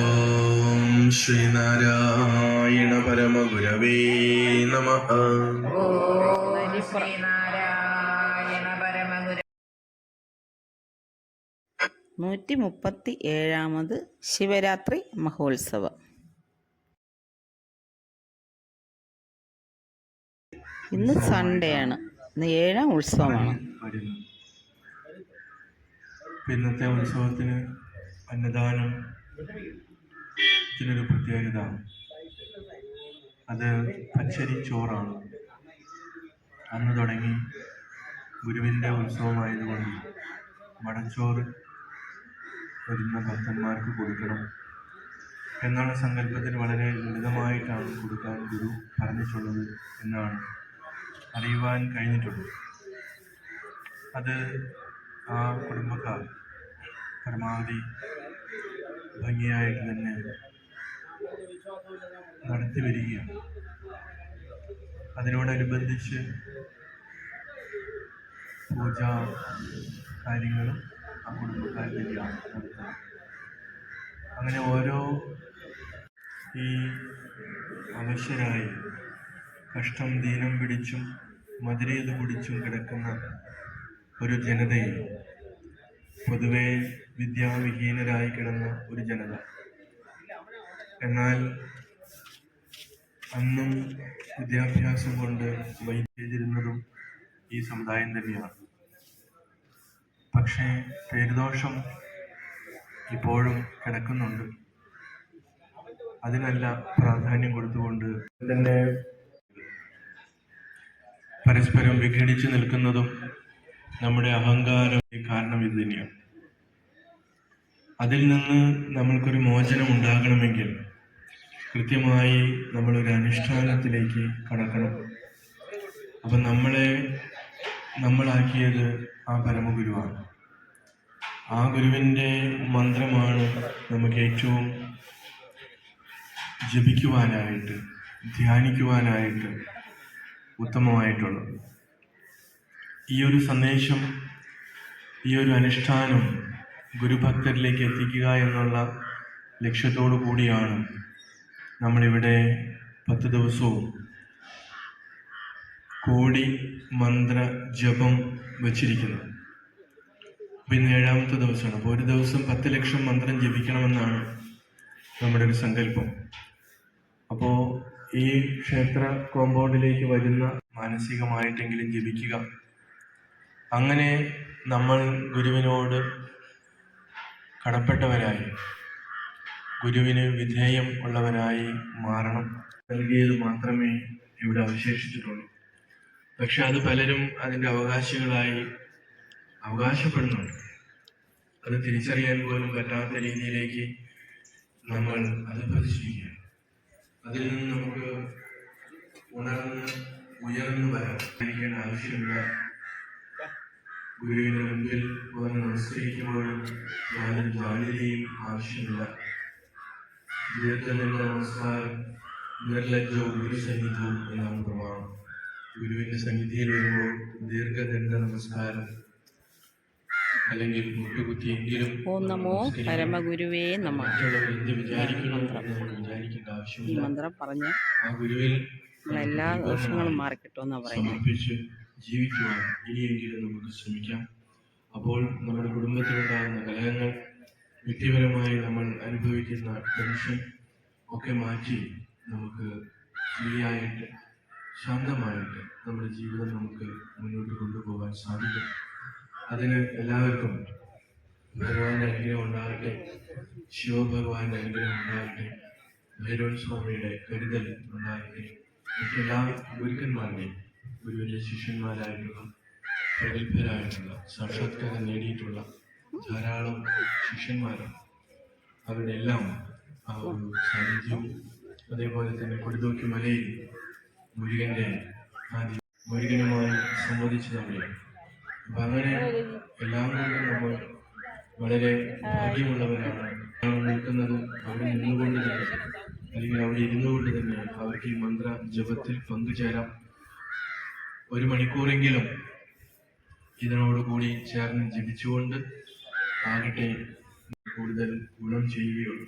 ഓം ശ്രീനാരായണ പരമഗുരവേ നമ. നൂറ്റി മുപ്പത്തി ഏഴാമത് ശിവരാത്രി മഹോത്സവം. ഇന്ന് സൺഡേ ആണ് ഇന്ന് ഏഴാം ഉത്സവമാണ്. വരുന്നു. ഇന്നത്തെ ഉത്സവത്തിന് അന്നദാനം ഇതിനൊരു പ്രത്യേകത. അത് പച്ചരി ചോറാണ്. അന്ന് തുടങ്ങി ഗുരുവിന്റെ ഉത്സവമായതുകൊണ്ട് വടച്ചോറ് വരുന്ന ഭക്തന്മാർക്ക് കൊടുക്കണം എന്നുള്ള സങ്കല്പത്തിന് വളരെ ലളിതമായിട്ടാണ് കൊടുക്കാൻ ഗുരു പറഞ്ഞിട്ടുള്ളത് എന്നാണ് അറിയുവാൻ കഴിഞ്ഞിട്ടുള്ളത്. അത് ആ കുടുംബക്കാർ പരമാവധി ഭംഗിയായിട്ട് തന്നെ നടത്തി വരികയാണ്. അതിനോടനുബന്ധിച്ച് പൂജ കാര്യങ്ങളും ആ കുടുംബക്കാർ തന്നെയാണ് നടത്തുന്നത്. അങ്ങനെ ഓരോ ഈ അവശരായി കഷ്ടം ദീനം പിടിച്ചും മധുരയത് കുടിച്ചും കിടക്കുന്ന ഒരു ജനതയെ പൊതുവെ വിദ്യാവിഹീനരായി കിടന്ന ഒരു ജനത. എന്നാൽ അന്നും വിദ്യാഭ്യാസം കൊണ്ട് വൈദ്യതിരുന്നതും ഈ സമുദായം തന്നെയാണ്. പക്ഷേ പേരുദോഷം ഇപ്പോഴും കിടക്കുന്നുണ്ട്. അതിനല്ല പ്രാധാന്യം കൊടുത്തുകൊണ്ട് തന്നെ പരസ്പരം വിഘടിച്ചു നിൽക്കുന്നതും നമ്മുടെ അഹങ്കാരം കാരണം ഇത് തന്നെയാണ്. അതിൽ നിന്ന് നമ്മൾക്കൊരു മോചനം ഉണ്ടാകണമെങ്കിൽ കൃത്യമായി നമ്മളൊരു അനുഷ്ഠാനത്തിലേക്ക് കടക്കണം. അപ്പം നമ്മളെ നമ്മളാക്കിയത് ആ പരമഗുരുവാണ്. ആ ഗുരുവിന്റെ മന്ത്രമാണ് നമുക്ക് ഏറ്റവും ജപിക്കുവാനായിട്ട് ധ്യാനിക്കുവാനായിട്ട് ഉത്തമമായിട്ടുള്ളത്. ഈ ഒരു സന്ദേശം ഈ ഒരു അനുഷ്ഠാനം ഗുരുഭക്തരിലേക്ക് എത്തിക്കുക എന്നുള്ള ലക്ഷ്യത്തോടു കൂടിയാണ് നമ്മളിവിടെ പത്ത് ദിവസവും കോടി മന്ത്ര ജപം വച്ചിരിക്കുന്നത്. അപ്പം ഇന്ന് ഏഴാമത്തെ ദിവസമാണ്. അപ്പോൾ ഒരു ദിവസം പത്ത് ലക്ഷം മന്ത്രം ജപിക്കണമെന്നാണ് നമ്മുടെ ഒരു സങ്കല്പം. അപ്പോൾ ഈ ക്ഷേത്ര കോമ്പൗണ്ടിലേക്ക് വരുന്ന മാനസികമായിട്ടെങ്കിലും ജപിക്കുക. അങ്ങനെ നമ്മൾ ഗുരുവിനോട് കടപ്പെട്ടവരായി. ഗുരുവിന് വിധേയം ഉള്ളവരായി മാറണം നൽകിയത് മാത്രമേ ഇവിടെ അവശേഷിച്ചിട്ടുള്ളൂ. പക്ഷെ അത് പലരും അതിന്റെ അവകാശികളായി അവകാശപ്പെടുന്നുണ്ട്. അത് തിരിച്ചറിയാൻ പോലും പറ്റാത്ത രീതിയിലേക്ക് നമ്മൾ അത് പതിച്ചിരിക്കുകയാണ് അതിൽ നിന്ന് നമുക്ക് ഉണർന്ന് ഉയർന്നു വരാൻ ആവശ്യമില്ല. ഗുരുവിന്റെ മുമ്പിൽ വന്ന് നമസ്കരിക്കുമ്പോഴും ഞാനും ജാള്യതയും ആവശ്യമില്ല. ദീർഘദണ്ഡ നമസ്കാരം നിർലജ്ജവും ഗുരു സന്നിധവും എന്നാണ് പ്രമാണം. ഗുരുവിന്റെ സന്നിധിയിൽ വരുമ്പോൾ ദീർഘദണ്ഡ നമസ്കാരം അല്ലെങ്കിൽ മുട്ടുകുത്തിയെങ്കിലും ഓം നമോ പരമഗുരുവേ നമ. ഈ മന്ത്രം. പറഞ്ഞ് എല്ലാ ദോഷങ്ങളും മാറിക്കിട്ടുമെന്നാണ് പറയുന്നത് ജീവിക്കുവാൻ ഇനിയെങ്കിലും നമുക്ക് ശ്രമിക്കാം. അപ്പോൾ നമ്മുടെ കുടുംബത്തിലുണ്ടാകുന്ന കലഹങ്ങൾ വ്യക്തിപരമായി നമ്മൾ അനുഭവിക്കുന്ന ടെൻഷൻ ഒക്കെ മാറ്റി നമുക്ക് ഫ്രീയായിട്ട് ശാന്തമായിട്ട് നമ്മുടെ ജീവിതം നമുക്ക് മുന്നോട്ട് കൊണ്ടുപോകാൻ സാധിക്കും. അതിന് എല്ലാവർക്കും ഭഗവാന്റെ അനുഗ്രഹം ഉണ്ടാകട്ടെ. ശിവഭഗവാന്റെ അനുഗ്രഹം ഉണ്ടാകട്ടെ. ഭൈരവൻ സ്വാമിയുടെ കരുതൽ ഉണ്ടാകട്ടെ. മറ്റെല്ലാ ഗുരുക്കന്മാരുടെയും ഗുരുവിന്റെ ശിഷ്യന്മാരായിട്ടുള്ള പ്രഗത്ഭരായിട്ടുള്ള സാക്ഷാത്കാരം നേടിയിട്ടുള്ള ധാരാളം ശിഷ്യന്മാരാണ് അവരുടെ എല്ലാം ആ ഒരു സാന്നിധ്യവും അതേപോലെ തന്നെ കൊടുതോക്കി മലയിൽ മുരുകന്റെ ആദ്യ മുരുകനുമായി സംവദിച്ചു തന്നെയാണ് അപ്പം അങ്ങനെ എല്ലാം കൊണ്ടും നമ്മൾ വളരെ ഭാഗ്യമുള്ളവരാണ്. നമ്മൾ നിൽക്കുന്നത് അവിടെ നിന്നുകൊണ്ട് തന്നെ അല്ലെങ്കിൽ അവിടെ ഇരുന്നുകൊണ്ട് തന്നെ അവർക്ക് ഈ മന്ത്ര ജപത്തിൽ പങ്കുചേരാം. ഒരു മണിക്കൂറെങ്കിലും ഇതിനോട് കൂടി ചേർന്ന് ജപിച്ചുകൊണ്ട് ആകട്ടെ കൂടുതൽ ഗുണം ചെയ്യുകയുള്ളൂ.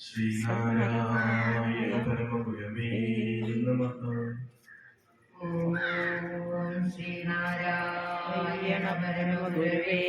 ശ്രീനാരായണ പരമഗുരവേ നമഃ. ശ്രീനാരായണ പരമഗുരുവേ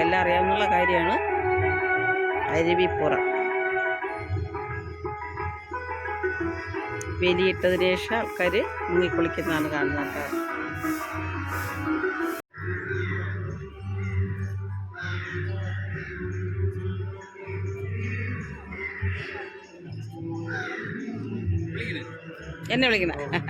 നമുക്കെല്ലാം അറിയാവുന്ന കാര്യമാണ്. അരുവിപ്പുറം. വേലിയിട്ടതിന് ശേഷം ആൾക്കാർ മുങ്ങിക്കുളിക്കുന്നതാണ് കാണുന്നത്. കേട്ടോ എന്നെ വിളിക്കണ?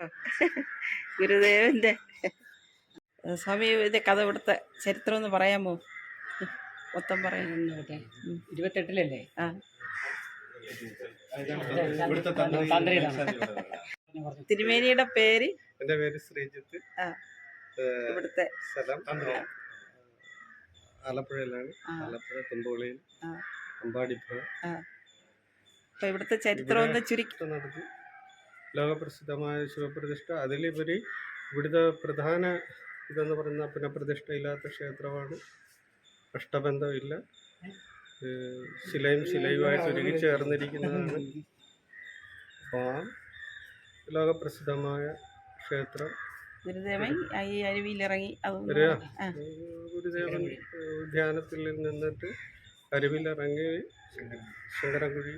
ഗുരുദേവന്റെ സ്വാമി ഇത് കഥ ഇവിടുത്തെ ചരിത്രം ഒന്ന് പറയാമോ മൊത്തം പറയാൻ. ഇരുപത്തെട്ടിലല്ലേ? ആ. തിരുമേനിയുടെ പേര്? എന്റെ പേര് ശ്രീജിത്ത്. ഇവിടുത്തെ സ്ഥലം ആലപ്പുഴയിലാണ്. ആലപ്പുഴ തുമ്പോളിയിൽ. അമ്പാടിപ്പുഴ അപ്പൊ ഇവിടുത്തെ ചരിത്രം ഒന്ന് ചുരുക്കി നടത്തി. ലോകപ്രസിദ്ധമായ ശിവപ്രതിഷ്ഠ. അതിലുപരി ഇവിടുത്തെ പ്രധാന ഇതെന്ന് പറയുന്ന പുനഃപ്രതിഷ്ഠയില്ലാത്ത ക്ഷേത്രമാണ്. അഷ്ടബന്ധമില്ല. ശിലയും ശിലയുമായിട്ട് ഒരുങ്ങി ചേർന്നിരിക്കുന്നതാണ്. അപ്പോൾ ആ ലോകപ്രസിദ്ധമായ ക്ഷേത്രം. ഗുരുദേവൻ ഈ അരുവിയിലിറങ്ങി. ഗുരുദേവൻ ധ്യാനത്തിൽ നിന്നിട്ട് അരുവിലിറങ്ങി ശങ്കരൻകുഴി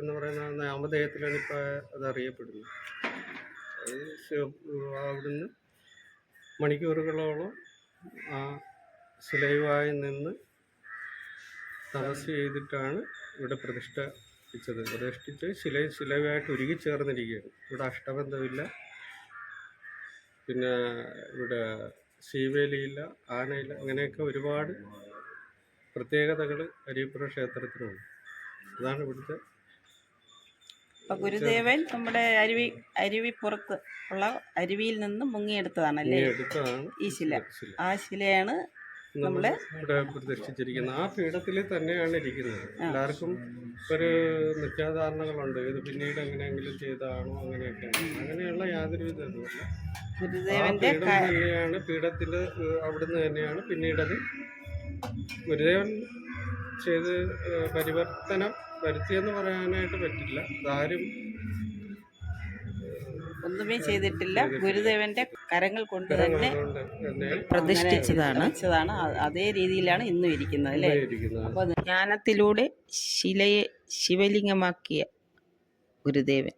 എന്ന് പറയുന്ന നാമധേയത്തിലാണ് ഇപ്പോൾ അത് അറിയപ്പെടുന്നത് അത് ശിവ അവിടുന്ന് മണിക്കൂറുകളോളം ആ ശിലയുമായി നിന്ന് തപസ് ചെയ്തിട്ടാണ് ഇവിടെ പ്രതിഷ്ഠിച്ചത്. പ്രതിഷ്ഠിച്ച് ശില ശിലയുമായിട്ട് ഉരുകി ചേർന്നിരിക്കുകയാണ് ഇവിടെ അഷ്ടബന്ധമില്ല. പിന്നെ ഇവിടെ ശീവേലിയില്ല ആനയില്ല അങ്ങനെയൊക്കെ ഒരുപാട് പ്രത്യേകതകൾ അരിയപ്പുറ ക്ഷേത്രത്തിനുണ്ട് അതാണ് ഇവിടുത്തെ അപ്പൊ ഗുരുദേവൻ നമ്മുടെ അരുവി അരുവിപ്പുറത്ത് ഉള്ള അരുവിയിൽ നിന്ന് മുങ്ങിയെടുത്തതാണല്ലേ? ഈ ശില. ആ ശിലയാണ് നമ്മൾ ഇവിടെ പ്രദർശിച്ചിരിക്കുന്നത് ആ പീഠത്തിൽ തന്നെയാണ് ഇരിക്കുന്നത്. എല്ലാവർക്കും ഒരു മിഥ്യാധാരണകളുണ്ട് ഇത് പിന്നീട് എങ്ങനെയെങ്കിലും ചെയ്താണോ അങ്ങനെയൊക്കെയാണ് അങ്ങനെയുള്ള യാതൊരു ആ ഗുരുദേവന്റെ പീഠം തന്നെയാണ് പിന്നീട് അവിടുന്ന് തന്നെയാണ് പിന്നീടത് ഗുരുദേവൻ ചെയ്ത് പരിവർത്തനം വരുത്തിയെന്ന് പറയാനായിട്ട് പറ്റില്ല. അതാരും ഒന്നുമേ ചെയ്തിട്ടില്ല. ഗുരുദേവന്റെ കരങ്ങൾ കൊണ്ട് തന്നെ പ്രതിഷ്ഠിച്ചതാണ്. വെച്ചതാണ് അതേ രീതിയിലാണ് ഇന്നും ഇരിക്കുന്നത് അല്ലേ? അപ്പൊ അപ്പോൾ ജ്ഞാനത്തിലൂടെ ശിലയെ ശിവലിംഗമാക്കിയ ഗുരുദേവൻ.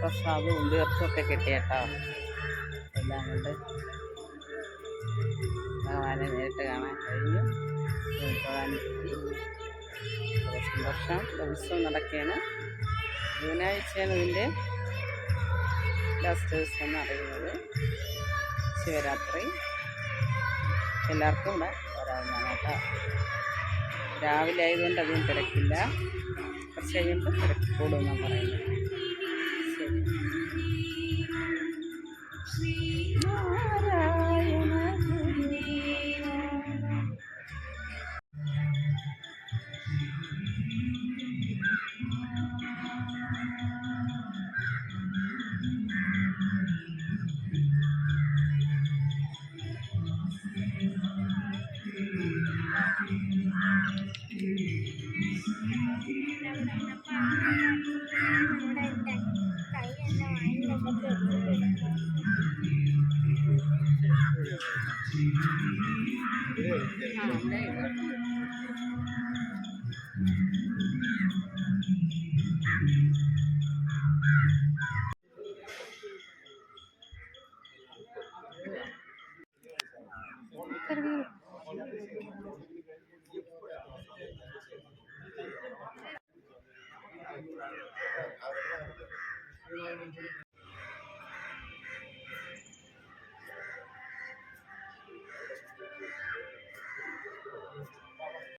പ്രസാദവും തീർത്ഥമൊക്കെ കിട്ടിയേട്ടോ എല്ലാം കൊണ്ട് ഭഗവാനെ നേരിട്ട് കാണാൻ കഴിഞ്ഞു. ഭഗവാൻ സന്തോഷം ഉത്സവം നടക്കുകയാണ്. ബുധനാഴ്ചയാണ് ഇതിന്റെ ലാസ്റ്റ് ദിവസം എന്ന് അറിയുന്നത്. ശിവരാത്രി. എല്ലാവർക്കും ഇവിടെ വരാവുന്നതാണ് കേട്ടോ. രാവിലെ ആയതുകൊണ്ട് അധികം തിരക്കില്ല. കുറച്ച് കഴിയുമ്പോൾ തിരക്ക് കൂടുമെന്നാണ് പറയുന്നത്. ഇവിടെ.